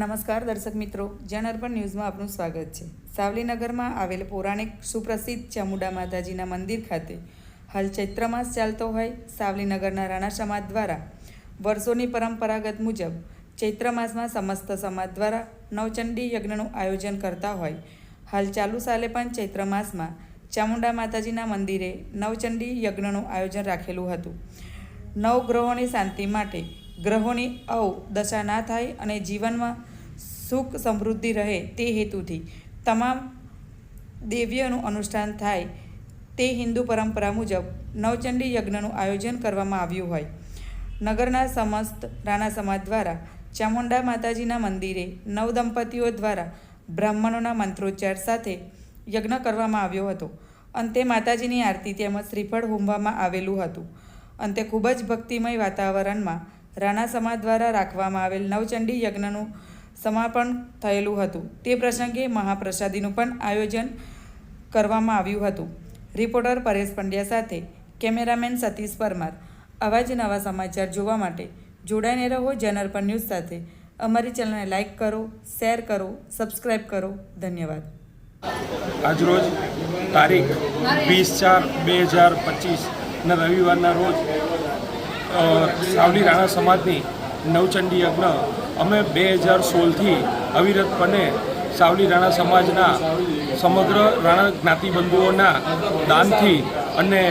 નમસ્કાર દર્શક મિત્રો, જન અર્પણ ન્યૂઝમાં આપનું સ્વાગત છે. સાવલીનગરમાં આવેલ પૌરાણિક સુપ્રસિદ્ધ ચામુંડા માતાજીના મંદિર ખાતે હાલ ચૈત્ર માસ ચાલતો હોય, સાવલીનગરના રાણા સમાજ દ્વારા વર્ષોની પરંપરાગત મુજબ ચૈત્ર માસમાં સમસ્ત સમાજ દ્વારા નવચંડી યજ્ઞનું આયોજન કરતા હોય. હાલ ચાલુ સાલે પણ ચૈત્ર માસમાં ચામુંડા માતાજીના મંદિરે નવચંડી યજ્ઞનું આયોજન રાખેલું હતું. નવ ગ્રહોની શાંતિ માટે ગ્રહોની અવ દશા ના થાય અને જીવનમાં સુખ સમૃદ્ધિ રહે તે હેતુથી તમામ દેવીઓનું અનુષ્ઠાન થાય તે હિન્દુ પરંપરા મુજબ નવચંડી યજ્ઞનું આયોજન કરવામાં આવ્યું હોય. નગરના સમસ્ત રાણા સમાજ દ્વારા ચામુંડા માતાજીના મંદિરે નવ દંપતીઓ દ્વારા બ્રાહ્મણોના મંત્રોચ્ચાર સાથે યજ્ઞ કરવામાં આવ્યો હતો. અંતે માતાજીની આરતી તેમજ શ્રીફળ હોમવામાં આવેલું હતું. અંતે ખૂબ જ ભક્તિમય વાતાવરણમાં રાણા સમાજ દ્વારા રાખવામાં આવેલ નવચંડી યજ્ઞનું સમાપન થયેલું હતું. તે પ્રસંગે મહાપ્રસાદીનું પણ આયોજન કરવામાં આવ્યું હતું. રિપોર્ટર પરેશ પંડ્યા સાથે કેમેરામેન સતીશ પરમાર. આવા જ નવા સમાચાર જોવા માટે જોડાઈને રહો જનરપન ન્યૂઝ સાથે. અમારી ચેનલને લાઇક કરો, શેર કરો સબસ્ક્રાઈબ કરો. ધન્યવાદ. આજરોજ તારીખ વીસ ચાર બે હજાર પચીસના રવિવારના રોજ સાવલી રાણા સમાજની નવચંડી યજ્ઞ અમે બે હજાર સોળથી અવિરતપણે સાવલી રાણા સમાજના સમગ્ર રાણા જ્ઞાતિબંધુઓના દાનથી અને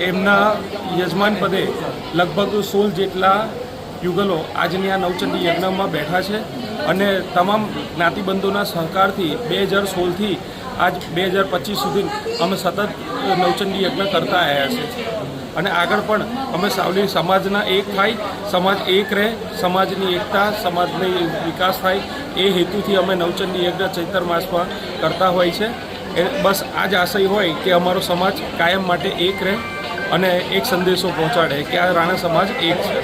એમના યજમાન પદે લગભગ સોળ જેટલા યુગલો આજની આ નવચંડી યજ્ઞમાં બેઠા છે અને તમામ જ્ઞાતિબંધુના સહકારથી બે હજાર સોળથી આજ બે હજાર પચીસ સુધી અમે સતત નવચંડી યજ્ઞ કરતા આવ્યા છે. અને આગળ પણ અમે સાવલી સમાજના એક થાય, સમાજ એક રહે, સમાજની એકતા, સમાજની વિકાસ થાય, એ હેતુથી અમે નવચંડી યજ્ઞ ચૈતર માસમાં કરતા હોય છે. એ બસ આ જ આશય હોય કે અમારો સમાજ કાયમ માટે એક રહે અને એક સંદેશો પહોંચાડે કે આ રાણા સમાજ એક છે.